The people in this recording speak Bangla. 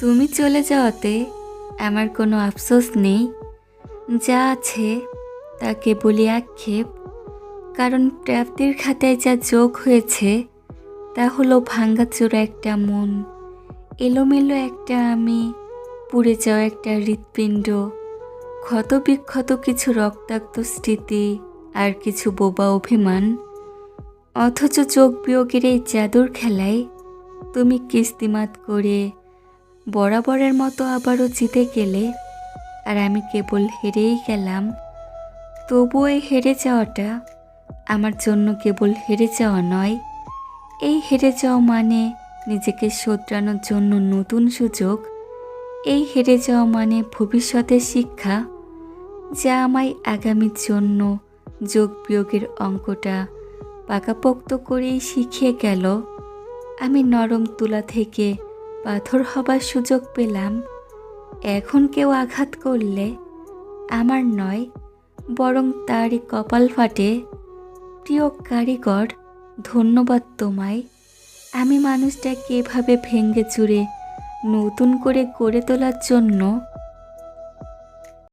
তুমি চলে যাওয়াতে আমার কোনো আফসোস নেই। যা আছে তা কেবলই আক্ষেপ। কারণ প্রাপ্তির খাতায় যা যোগ হয়েছে, তা হলো ভাঙ্গাচোরা একটা মন, এলোমেলো একটা আমি, পুড়ে যাওয়া একটা হৃৎপিণ্ড ক্ষত বিক্ষত কিছু রক্তাক্ত স্মৃতি আর কিছু বোবা অভিমান। অথচ যোগ বিয়োগের এই জাদুর খেলায় তুমি কিস্তিমাত করে বরাবরের মতো আবারও জিতে গেলে আর আমি কেবল হেরেই গেলাম, তবুও এই হেরে যাওয়াটা আমার জন্য কেবল হেরে যাওয়া নয়। এই হেরে যাওয়া মানে নিজেকে শোধরানোর জন্য নতুন সুযোগ, এই হেরে যাওয়া মানে ভবিষ্যতের শিক্ষা, যা আমায় আগামীর জন্য যোগ বিয়োগের অঙ্কটা পাকাপোক্ত করেই শিখিয়ে গেল। আমি নরম তুলা থেকে পাথর হবার সুযোগ পেলাম। এখন কেউ আঘাত করলে আমার নয়, বরং তারই কপাল ফাটে। প্রিয় কারিগর, ধন্যবাদ তোমায়। আমি মানুষটাকে এভাবে ভেঙ্গে চুরে নতুন করে গড়ে তোলার জন্য